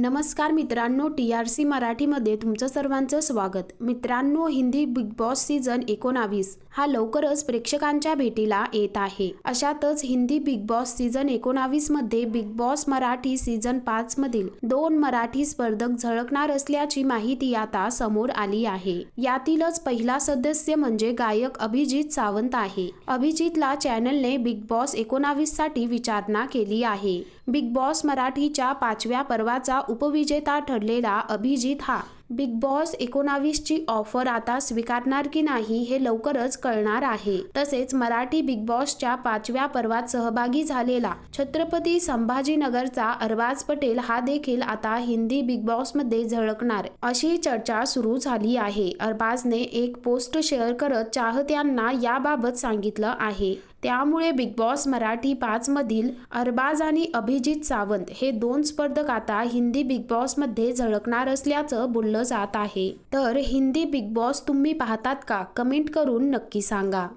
नमस्कार मित्रांनो T R C मराठीमध्ये तुमचं सर्वांचं स्वागत. मित्रांनो हिंदी बिग बॉस सीझन एकोणावीस हा लवकरच प्रेक्षकांच्या भेटीला येत आहे. अशातच हिंदी बिग बॉस सीझन एकोणावीसमध्ये बिग बॉस मराठी सीझन पाच मधील दोन मराठी स्पर्धक झळकणार असल्याची माहिती आता समोर आली आहे. यातीलच पहिला सदस्य म्हणजे गायक अभिजित सावंत आहे. अभिजितला चॅनलने बिग बॉस एकोणावीससाठी विचारणा केली आहे. बिग बॉस मराठीच्या पाचव्या पर्वाचा उपविजेता ठरलेला अभिजित हा. बिग बॉस एकोणावीसची ऑफर आता स्वीकारणार की नाही हे लवकरच कळणार आहे. तसेच मराठी बिग बॉसच्या पाचव्या पर्वात सहभागी झालेला छत्रपती संभाजीनगरचा अरबाज पटेल हा देखील आता हिंदी बिग बॉसमध्ये झळकणार. अशी चर्चा सुरू झाली आहे. अरबाजने एक पोस्ट शेअर करत चाहत्यांना याबाबत सांगितलं आहे. त्यामुळे बिग बॉस मराठी पाच मधील अरबाज आणि अभिजित सावंत हे दोन स्पर्धक आता हिंदी बिग बॉसमध्ये झळकणार असल्याचं बोललं जात आहे. तर हिंदी बिग बॉस तुम्ही पाहतात का? कमेंट करून नक्की सांगा.